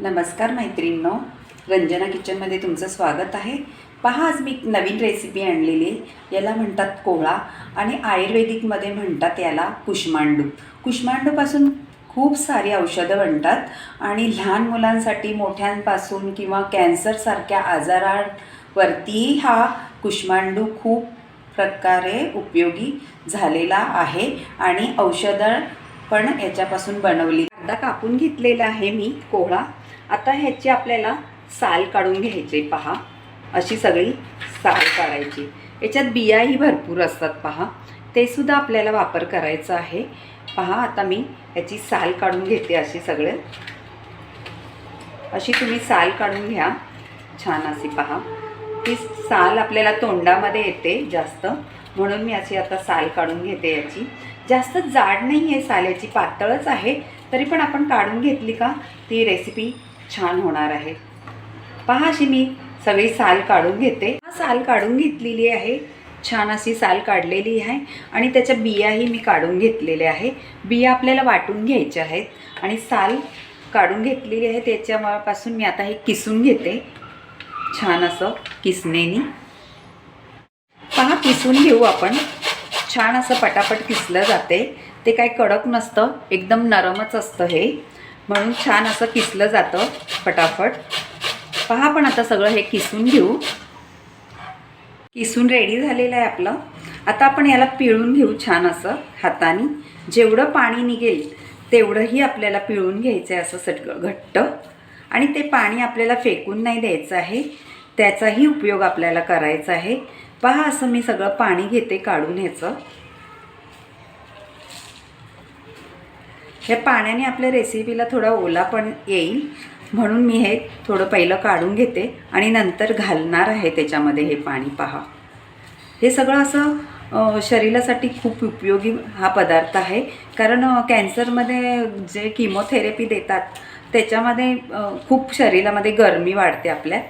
नमस्कार मैत्रिणींनो. रंजना किचनमध्ये तुमचं स्वागत आहे. पहा आज मी नवीन रेसिपी आणलेली याला म्हणतात कोहळा आणि आयुर्वेदिकमध्ये म्हणतात याला कुष्मांडू. कुष्मांडूपासून खूप सारी औषधं बनतात आणि लहान मुलांसाठी मोठ्यांपासून किंवा कॅन्सरसारख्या आजारांवरती हा कुष्मांडू खूप प्रकारे उपयोगी झालेला आहे आणि औषधं पण याच्यापासून बनवली. आता कापून घेतलेला आहे मी कोहळा. आता ह्याची आपल्याला साल काढून घ्यायचे पहा. अशी सगळी साल काढायची. याच्यात बियाही भरपूर असतात पहा. ते सुद्धा आपल्याला वापर करायचा आहे. पहा आता मी याची साल काढून घेते अशी सगळं. अशी तुम्ही साल काढून घ्या. छान अशी पहा. ती साल आपल्याला तोंडामध्ये येते जास्त. म्हणून मी अशी आता साल काढून घेते याची. जास्त जाड नाही आहे साल याची पातळच आहे. तरी पण आपण काढून घेतली का? ती रेसिपी छान होणार आहे. पहा अशी मी सगळी साल काढून घेते. हा साल काढून घेतलेली आहे. छान अशी साल काढलेली आहे. आणि त्याच्या बियाही मी काढून घेतलेल्या आहे. बिया आपल्याला वाटून घ्यायच्या आहेत. आणि साल काढून घेतलेली आहे. त्याच्यापासून मी आता हे किसून घेते. छान असं किसणेनी पहा किसून घेऊ आपण. छान असं पटापट किसलं जाते. ते काही कडक नसतं. एकदम नरमच असतं हे. म्हणून छान असं किसलं जातं फटाफट पहा पण आता सगळं हे किसून घेऊ. किसून रेडी झालेलं आहे आपलं. आता आपण याला पिळून घेऊ छान असं हाताने. जेवढं पाणी निघेल तेवढंही आपल्याला पिळून घ्यायचं आहे असं सगळं घट्ट. आणि ते पाणी आपल्याला फेकून नाही द्यायचं आहे. त्याचाही उपयोग आपल्याला करायचा आहे. पहा असं मी सगळं पाणी घेते काढून ह्याचं. या पाण्याने आपल्या रेसिपीला थोडा ओला पण येईल. म्हणून मी हे थोडं पहिलं काढून घेते आणि नंतर घालणार आहे त्याच्यामध्ये हे पाणी पहा. हे सगळं असं शरीरासाठी खूप उपयोगी हा पदार्थ आहे. कारण कॅन्सरमध्ये जे किमोथेरपी देतात त्याच्यामध्ये खूप शरीरामध्ये गरमी वाढते आपल्या.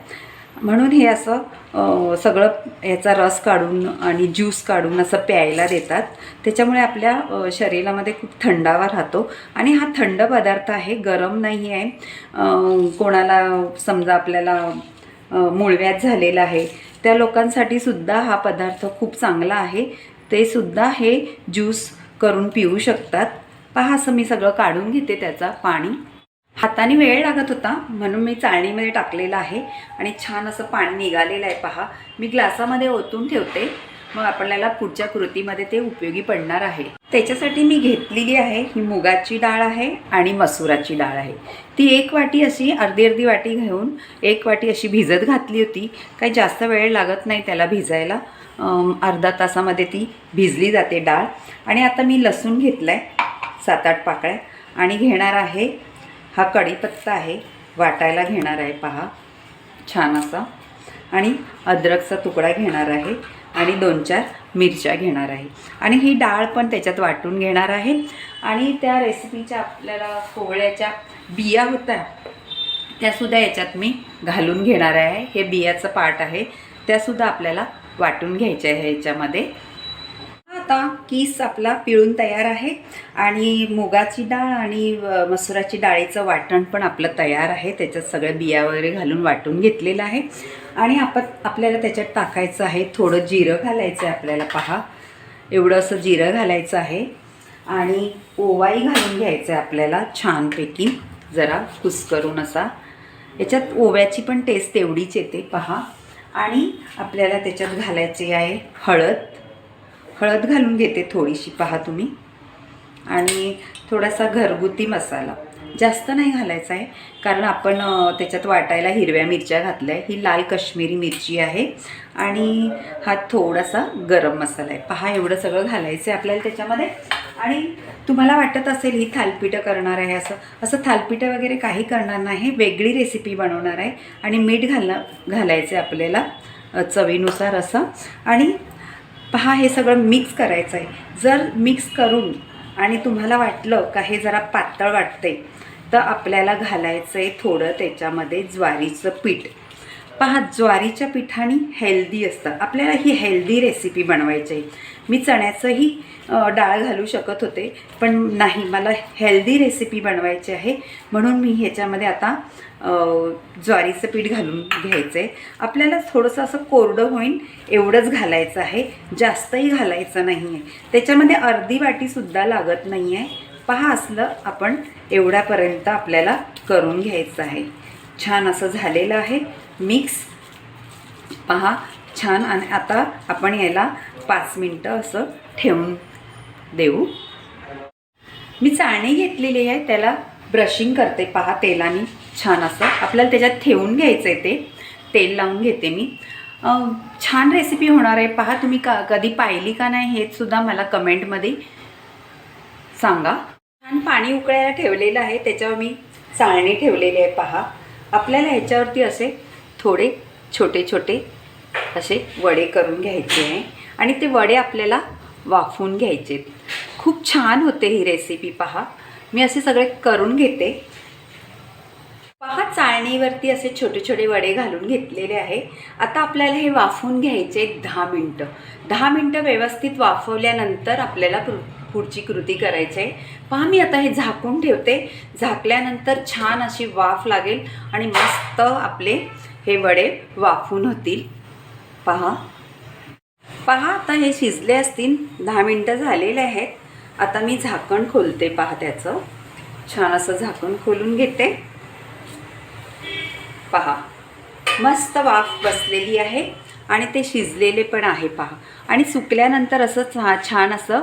म्हणून हे असं सगळं ह्याचा रस काढून आणि ज्यूस काढून असं प्यायला देतात. त्याच्यामुळे आपल्या शरीरामध्ये खूप थंडावा राहतो. आणि हा थंड पदार्थ आहे गरम नाही आहे. कोणाला समजा आपल्याला मुळव्यात झालेला आहे त्या लोकांसाठी सुद्धा हा पदार्थ खूप चांगला आहे. ते सुद्धा हे ज्यूस करून पिऊ शकतात. पहा असं मी सगळं काढून घेते त्याचा पाणी. हाताने वेळ लागत होता म्हणून मी चाळणीमध्ये टाकलेला आहे आणि छान असं पाणी निघालेलं आहे. पहा मी ग्लासामध्ये ओतून ठेवते. मग आपल्याला पुढच्या कृतीमध्ये ते उपयोगी पडणार आहे. त्याच्यासाठी मी घेतलेली आहे ही मुगाची डाळ आहे आणि मसुराची डाळ आहे. ती एक वाटी अशी अर्धी अर्धी वाटी घेऊन एक वाटी अशी भिजत घातली होती. काही जास्त वेळ लागत नाही त्याला भिजायला. अर्धा तासामध्ये ती भिजली जाते डाळ. आणि आता मी लसूण घेतला आहे सात आठ पाकळ्या. आणि घेणार आहे हा कढीपत्ता आहे वाटायला घेणार आहे पहा. छान असा. आणि अद्रकचा तुकडा घेणार आहे आणि दोन चार मिरच्या घेणार आहे. आणि ही डाळ पण त्याच्यात वाटून घेणार आहे. आणि त्या रेसिपीच्या आपल्याला कोवळ्याच्या बिया होत्या त्यासुद्धा याच्यात मी घालून घेणार आहे. हे बियाचं पार्ट आहे त्यासुद्धा आपल्याला वाटून घ्यायच्या आहे ह्याच्यामध्ये आता किस आपला पिळून तयार आहे. आणि मुगाची डाळ आणि मसुराची डाळीचं वाटण पण आपलं तयार आहे. त्याच्यात सगळ्या बिया वगैरे घालून वाटून घेतलेलं आहे. आणि आपण आपल्याला त्याच्यात टाकायचं आहे. थोडं जिरं घालायचं आहे आपल्याला पहा. एवढं असं जिरं घालायचं आहे. आणि ओवाही घालून घ्यायचं आहे आपल्याला छानपैकी. जरा कुस्करून असा. याच्यात ओव्याची पण टेस्ट तेवढीच येते पहा. आणि आपल्याला त्याच्यात घालायची आहे हळद. हळद घालून घेते थोडीशी पहा तुम्ही. आणि थोडासा घरगुती मसाला. जास्त नाही घालायचा आहे कारण आपण त्याच्यात वाटायला हिरव्या मिरच्या घातल्या आहे ही लाल काश्मीरी मिरची आहे आणि हा थोडासा गरम मसाला आहे. पहा एवढं सगळं घालायचं आहे आपल्याला त्याच्यामध्ये. आणि तुम्हाला वाटत असेल ही थालपीठं करणार आहे असं. असं थालपीठं वगैरे काही करणार नाही. वेगळी रेसिपी बनवणार आहे. आणि मीठ घालणं घालायचं आहे आपल्याला चवीनुसार असं. आणि पहा हे सगळं मिक्स करायचं आहे जर मिक्स करून आणि तुम्हाला वाटलं का हे जरा पातळ वाटते तर आपल्याला घालायचं आहे थोडं त्याच्यामध्ये ज्वारीचं पीठ. पहा ज्वारीच्या पिठाने हेल्दी असतं आपल्याला ही हेल्दी रेसिपी बनवायची आहे. मी चण्याचंही डाळ घालू शकत होते पण नाही मला हेल्दी रेसिपी बनवायची आहे. म्हणून मी ह्याच्यामध्ये आता ज्वारीचं पीठ घालून घ्यायचं आहे आपल्याला थोडंसं असं कोरडं होईन एवढंच घालायचं आहे. जास्तही घालायचं नाही आहे त्याच्यामध्ये अर्धी वाटीसुद्धा लागत नाही आहे पहा असलं आपण एवढ्यापर्यंत आपल्याला करून घ्यायचं आहे. छान असं झालेलं आहे. मिक्स. पहा छान. आणि आता आपण याला पाच मिनटं असं ठेवून देऊ. मी चाळणी घेतलेली आहे त्याला ब्रशिंग करते. पहा तेलाने छान असं. आपल्याला त्याच्यात ठेवून घ्यायचं आहे ते. तेल लावून घेते मी. छान रेसिपी होणार आहे. पहा तुम्ही का कधी पाहिली का नाही हे सुद्धा मला कमेंटमध्ये सांगा. छान पाणी उकळायला ठेवलेलं आहे. त्याच्यावर मी चाळणी ठेवलेली आहे पहा. आपल्याला ह्याच्यावरती असे थोडे छोटे छोटे असे वडे करून घ्यायचे आहे. आणि ते वडे आपल्याला वाफवून घ्यायचे खूप छान होते ही रेसिपी पहा. मी असे सगळे करून घेते. पहा चाळणीवरती असे छोटे छोटे वडे घालून घेतलेले आहे. आता आपल्याला हे वाफवून घ्यायचे दहा मिनटं. दहा मिनटं व्यवस्थित वाफवल्यानंतर आपल्याला पुढची कृती करायची आहे. पहा मी आता हे झाकून ठेवते. झाकल्यानंतर छान अशी वाफ लागेल आणि मस्त आपले हे वडे वाफून होतील. पहा. पहा आता हे शिजले असतील. दहा मिनटं झालेले आहेत. आता मी झाकण खोलते पहा त्याचं. छान असं झाकण खोलून घेते. पहा. मस्त वाफ बसलेली आहे आणि ते शिजलेले पण आहे पहा. आणि सुकल्यानंतर असं छान असं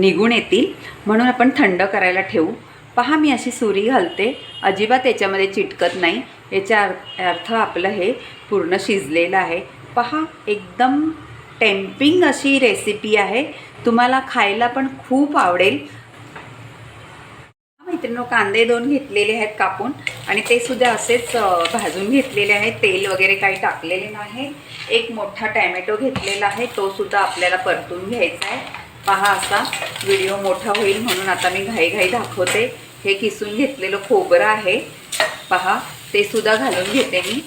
निघून येतील. म्हणून आपण थंड करायला ठेवू. पहा मी अशी सुरी घालते. अजिबात याच्यामध्ये चिटकत नाही. याच्या अर्थ अर्थ आपलं हे पूर्ण शिजलेलं आहे. पहा एकदम टेम्पिंग अशी रेसिपी आहे. तुम्हाला खायला पण खूप आवडेल. मैत्रिणी कांदे दोन घेतलेले आहेत कापून आणि ते सुद्धा असेच भाजून घेतलेले आहेत. तेल वगैरे काही टाकलेले नाही. एक मोठा टॅमॅटो घेतलेला आहे. तो सुद्धा आपल्याला परतून घ्यायचा आहे. पहा असा व्हिडिओ मोठा होईल म्हणून आता मी घाईघाई दाखवते. हे किसून घेतलेलं खोबरं आहे. पहा ते सुद्धा घालून घेते मी.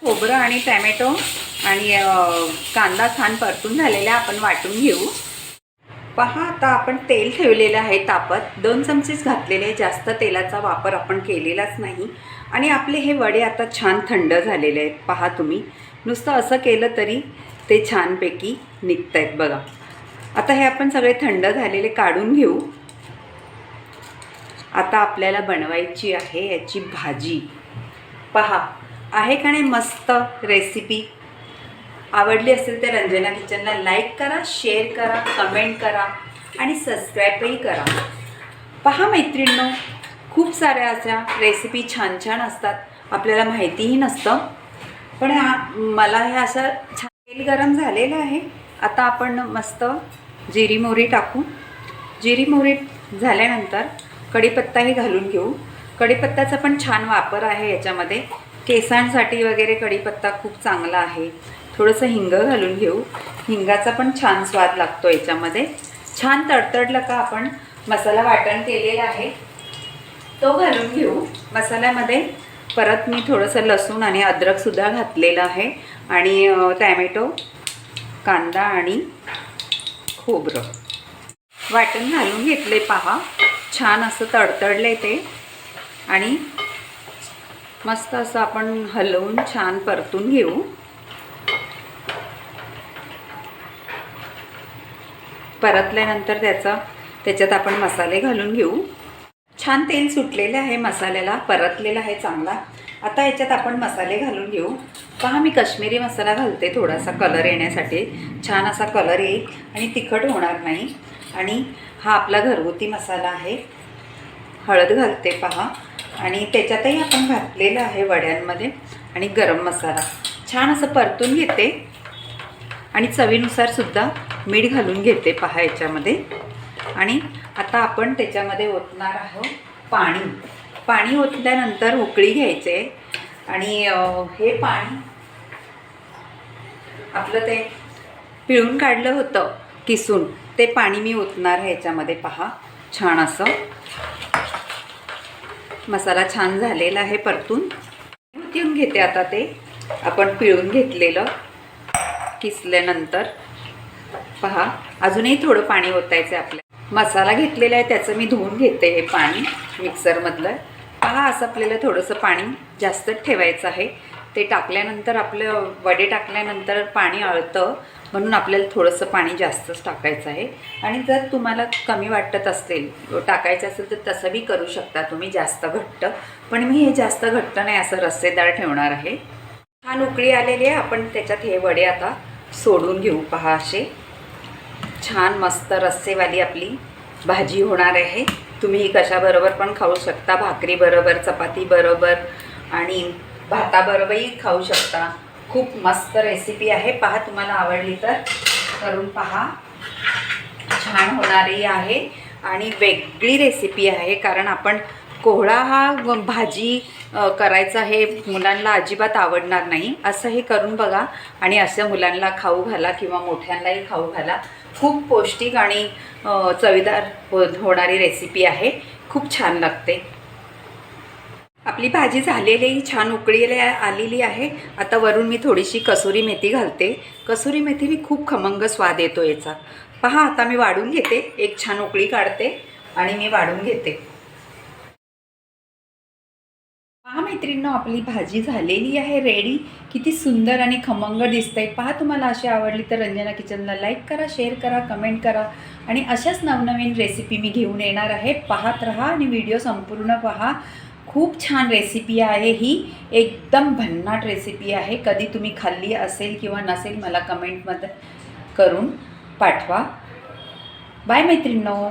खोबरं आणि टॅमॅटो आणि कांदा छान परतून झालेला आपण वाटून घेऊ. पहा आता आपण तेल ठेवलेलं आहे तापत. दोन चमचेच घातलेले जास्त तेलाचा वापर आपण केलेलाच नाही. आणि आपले हे वडे आता छान थंड झालेले आहेत. पहा तुम्ही. नुसतं असं केलं तरी ते छानपैकी निघत आहेत बघा. आता हे आपण सगळे थंड झालेले काढून घेऊ. आता आपल्याला बनवायची आहे याची भाजी. पहा आहे का नाही मस्त रेसिपी आवडली असेल तर रंजना किचनला लाईक करा शेअर करा कमेंट करा आणि सबस्क्राईबही करा. पहा मैत्रिणींनो खूप साऱ्या अशा रेसिपी छान छान असतात. आपल्याला माहितीही नसतं. पण हा मला हे असं छान तेल गरम झालेलं आहे. आता आपण मस्त जिरी मोहरी टाकू. जिरी मोहरी झाल्यानंतर कढीपत्ताही घालून घेऊ. कढीपत्ताचा पण छान वापर आहे याच्यामध्ये. केसांसाठी वगैरे कढीपत्ता खूप चांगला आहे. थोडंसं हिंग घालून घेऊ. हिंगाचा पण छान स्वाद लागतो याच्यामध्ये. छान तडतडलं का आपण मसाला वाटण केलेला आहे. तो घालून घेऊ. मसाल्यामध्ये परत मी थोडंसं लसूण आणि अद्रकसुद्धा घातलेलं आहे. आणि टॅमॅटो कांदा आणि खोबरं. वाटण घालून घेतले पहा. छान असं तडतडले ते. आणि मस्त असं आपण हलवून छान परतून घेऊ. परतल्यानंतर त्याचा त्याच्यात आपण मसाले घालून घेऊ. छान तेल सुटलेलं आहे मसाल्याला परतलेला आहे चांगला. आता याच्यात आपण मसाले घालून घेऊ. पहा मी कश्मीरी मसाला घालते थोडासा कलर येण्यासाठी. छान असा कलर येईल आणि तिखट होणार नाही. आणि हा आपला घरगुती मसाला आहे. हळद घालते पहा. आणि त्याच्यातही आपण घातलेलं आहे वड्यांमध्ये आणि गरम मसाला. छान असं परतून घेते. आणि चवीनुसार सुद्धा मीठ घालून घेते पहा याच्यामध्ये. आणि आता आपण त्याच्यामध्ये ओतणार आहोत पाणी. पाणी ओतल्यानंतर उकळी घ्यायचे. आणि हे पाणी आपलं ते पिळून काढलं होतं किसून. ते पाणी मी ओतणार आहे याच्यामध्ये पहा. छान असं. मसाला छान झालेला आहे परतून. ओतून घेते आता ते. आपण पिळून घेतलेलं किसल्यानंतर. पहा अजूनही थोडं पाणी ओतायचं आहे आपल्या. मसाला घेतलेला आहे त्याचं मी धुवून घेते हे पाणी मिक्सरमधलं. पहा असं आपल्याला थोडंसं पाणी जास्तच ठेवायचं आहे. ते टाकल्यानंतर आपलं वडे टाकल्यानंतर पाणी आळतं. म्हणून आपल्याला थोडंसं पाणी जास्तच टाकायचं आहे. आणि जर तुम्हाला कमी वाटत असेल टाकायचं असेल तर तसं बी करू शकता तुम्ही जास्त घट्ट. पण मी हे जास्त घट्ट नाही असं रस्सेदार ठेवणार आहे. छान उकळी आलेली आहे. आपण त्याच्यात हे वडे आता सोडून घेऊ. पहा असे. छान मस्त रस्सेवाली आपली भाजी होणार आहे. तुम्ही कशाबरोबर पण खाऊ शकता. भाकरीबरोबर चपातीबरोबर आणि भाताबरोबरही खाऊ शकता. खूप मस्त रेसिपी आहे. पहा तुम्हाला आवडली तर करून पहा. छान होणारी आहे आणि वेगळी रेसिपी आहे कारण आपण कोहळा हा भाजी करायचा हे मुलांना अजिबात आवडणार नाही. असं हे करून बघा आणि असं मुलांना खाऊ घाला किंवा मोठ्यांनाही खाऊ घाला. खूप पौष्टिक आणि चवीदार हो होणारी रेसिपी आहे. खूप छान लागते. आपली भाजी झालेली छान उकळी आलेली आहे. आता वरून मी थोडीशी कसुरी मेथी घालते. कसुरी मेथीने खूप खमंग स्वाद येतो याचा. पहा आता मी वाढून घेते. एक छान उकळी काढते आणि मी वाढून घेते. पहा मैत्रिणींनो आपली भाजी झालेली आहे रेडी किती सुंदर आणि खमंग दिसते पहा तुम्हाला अशी आवडली तर रंजना किचनला लाईक करा शेअर करा कमेंट करा. आणि अशाच नवनवीन रेसिपी मी घेऊन येणार आहे. पाहत राहा आणि व्हिडिओ संपूर्ण पहा. खूप छान रेसिपी आहे. ही एकदम भन्नाट रेसिपी आहे. कधी तुम्ही खाल्ली असेल किंवा नसेल मला कमेंटमध्ये करून पाठवा. बाय मैत्रिणींनो.